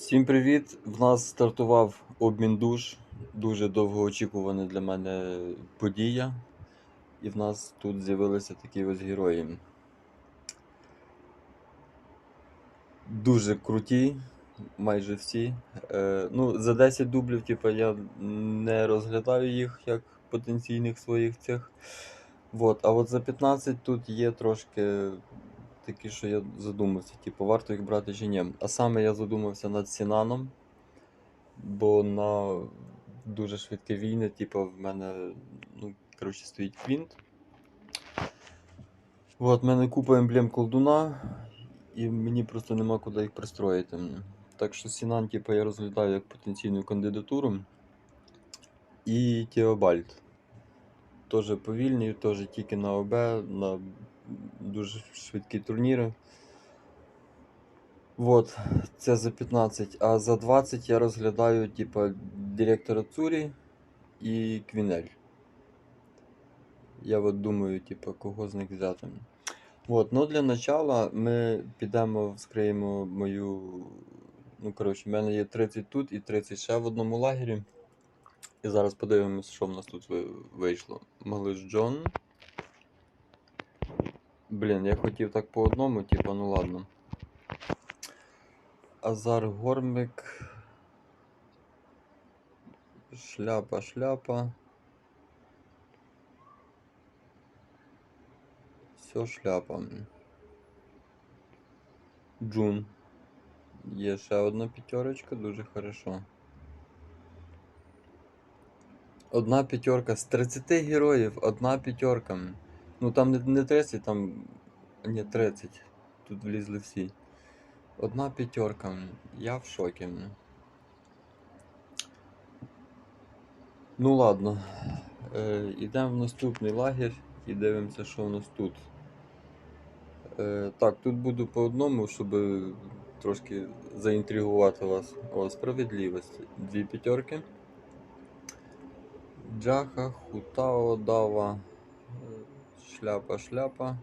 Всім привіт! В нас стартував обмін душ. Дуже довгоочікувана для мене подія. І в нас тут з'явилися такі ось герої. Дуже круті, майже всі. Е, ну, за 10 дублів, типу, я не розглядаю їх як потенційних своїх цих. Вот. А от за 15 тут є трошки такі, що я задумався, типу, варто їх брати чи ні. А саме я задумався над Сінаном, бо на дуже швидке війни, типу, в мене, ну, коротше, стоїть квінт. От, в мене купа емблем колдуна, і мені просто нема куди їх пристроїти. Так що Сінан, типу, я розглядаю як потенційну кандидатуру. І Теобальд. Теж повільний, теж тільки на ОБ, на дуже швидкі турніри. Вот, це за 15. А за 20 я розглядаю, типа, директора Цурі і Квінель. Я от думаю, типа, кого з них взяти. Вот, ну для начала ми підемо, вскриємо мою. Ну, коротше, в мене є 30 тут і 30 ще в одному лагері. І зараз подивимось, що в нас тут вийшло. Малиш Джон. Блін, я хотів так по одному, типа, ну ладно. Азар Гормик. Шляпа, шляпа. Все шляпа. Джун. Є ще одна п'ятерочка, дуже хорошо. Одна п'ятерка з 30 героїв, одна п'ятерка. Ну там не, не 30, там. Ні, 30. Тут влізли всі. Одна п'ятерка. Я в шокі. Ну ладно. Е, Ідемо в наступний лагерь і дивимося, що у нас тут. Е, так, тут буду по одному, щоб трошки заінтригувати вас. О, справедливість. Дві п'ятерки. Джаха, Хутао, Дава, Шляпа, Шляпа.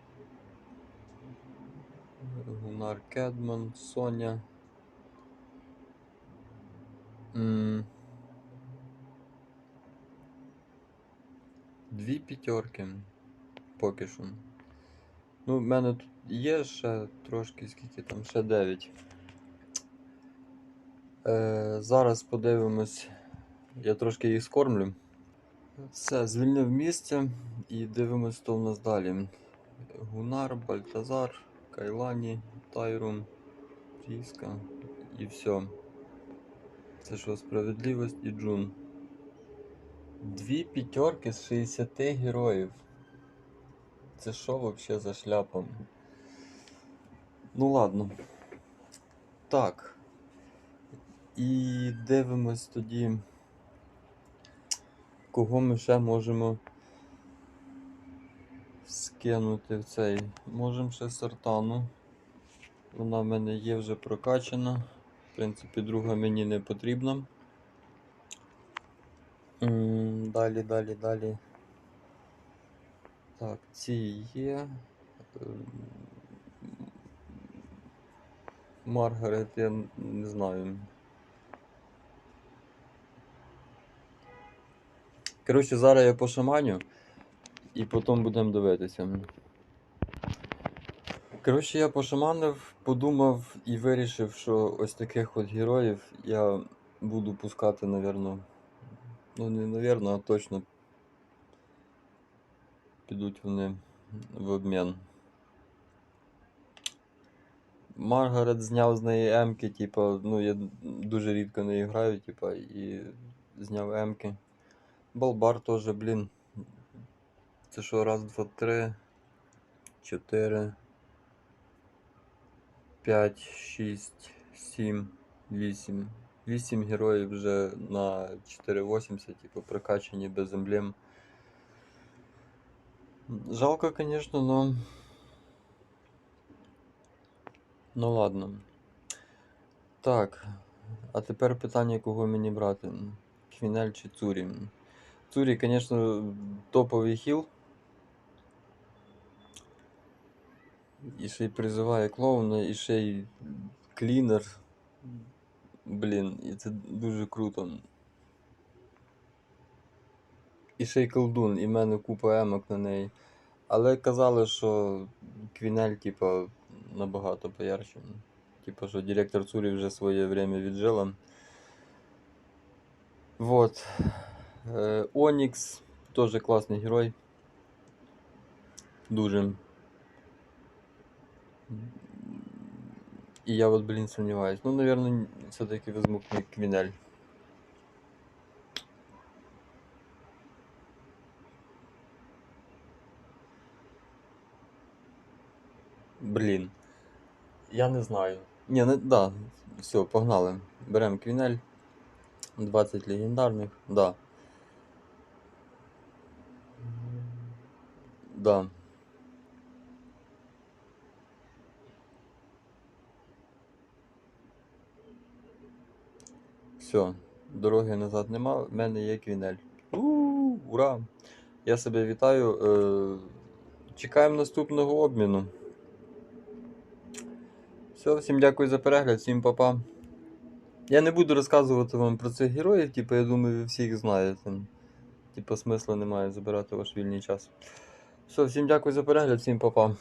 Гунар Кедман, Соня. Дві п'ятерки. Поки що. Ну, в мене тут є ще трошки, скільки там, ще 9. Е, зараз подивимось. Я трошки їх скормлю. Все, звільнив місце і дивимось, що в нас далі. Гунар, Бальтазар, Кайлані, Тайрум, Ріска і все. Це що, справедливість і Джун. Дві п'ятерки з 60 героїв. Це що вообще за шляпа? Ну ладно. Так. І дивимось тоді. Кого ми ще можемо скинути в цей. Можемо ще сартану. Вона в мене є вже прокачана. В принципі, друга мені не потрібна. Далі, далі, далі. Так, ці є. Ем, Маргарет, я не знаю. Коротше, зараз я пошаманю і потім будемо дивитися. Коротше, я пошаманив, подумав і вирішив, що ось таких от героїв я буду пускати, напевно. Ну, не напевно, а точно підуть вони в обмін. Маргарет зняв з неї М-ки, типа, ну я дуже рідко не граю, типа, і зняв М-ки. Балбар теж, блін. Це що, раз, два, три, чотири, п'ять, шість, сім, вісім. Вісім героїв вже на 4.80, типу, прокачані без емблем. Жалко, конечно, но... Ну ладно. Так. А тепер питання, кого мені брати? Квінель чи Цурі? Цурі, звісно, топовий хіл. І ще й призиває клоуна, і ще й клінер. Блін, і дуже круто. І ще й колдун, і в мене купа емок на неї. Але казали, що Квінель, типа, набагато поярче. Типа, що директор Цурі вже своє время віджила. Вот. Е, Онікс теж класний герой. Дуже. І я от, блін, сумніваюсь. Ну, наверное, все-таки візьму Кві- Квінель. Блін. Я не знаю. Ні, не, да, все, погнали. Беремо Квінель. 20 легендарних, да. Да. Все, дороги назад нема, в мене є квінель. у ура! Я себе вітаю. Е, чекаємо наступного обміну. Все, всім дякую за перегляд, всім па-па. Я не буду розказувати вам про цих героїв, типу, я думаю, ви всі їх знаєте. Типу, смисла немає забирати ваш вільний час. Все, всім дякую за перегляд, всім па-па.